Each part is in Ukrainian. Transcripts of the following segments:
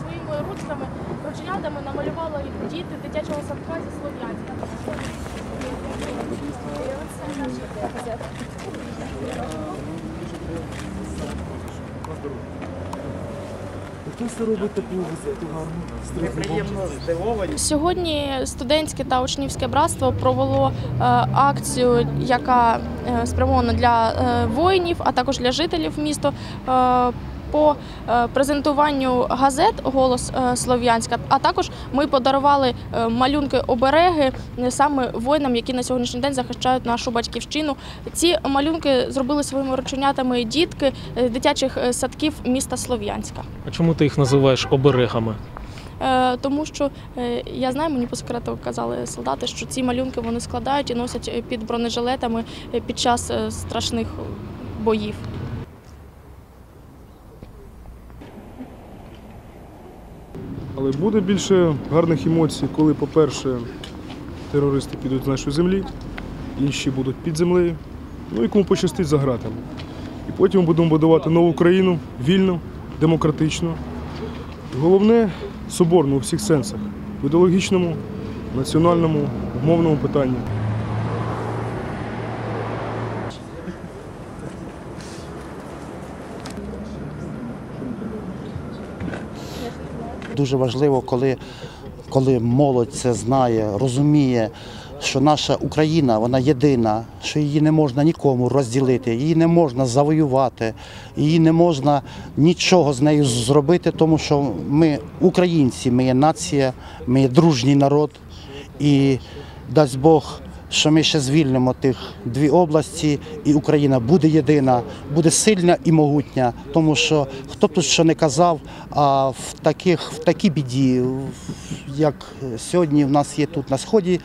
Своїми ручками, рученятами намалювала діти дитячого садка зі Слов'янська. Thank це робить таку газету гарну? Приємно здивовані. Сьогодні студентське та учнівське братство провело е, акцію, яка е, спрямована для е, воїнів, а також для жителів міста. По е, презентуванню газет Голос е, Слов'янська, а також ми подарували е, малюнки обереги саме воїнам, які на сьогоднішній день захищають нашу батьківщину. Ці малюнки зробили своїми рученятами дітки дитячих садків міста Слов'янська. А чому ти їх називаєш оберегами? Тому що я знаю, мені по секрету казали солдати, що ці малюнки вони складають і носять під бронежилетами під час страшних боїв. Але буде більше гарних емоцій, коли, по-перше, терористи підуть з нашої землі, інші будуть під землею, ну і кому пощастить за гратами. І потім ми будемо будувати нову країну вільну, демократичну. Головне соборну у всіх сенсах в ідеологічному, національному, мовному питанні. Дуже важливо, коли, коли молодь це знає, розуміє, що наша Україна вона єдина, що її не можна нікому розділити, її не можна завоювати, її не можна нічого з нею зробити, тому що ми українці, ми є нація, ми є дружній народ. І дасть Бог, що ми ще звільнимо тих дві області, і Україна буде єдина, буде сильна і могутня. Тому що хто б тут що не казав, а в таких в такій біді, як сьогодні в нас є тут на сході,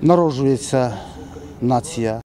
народжується нація.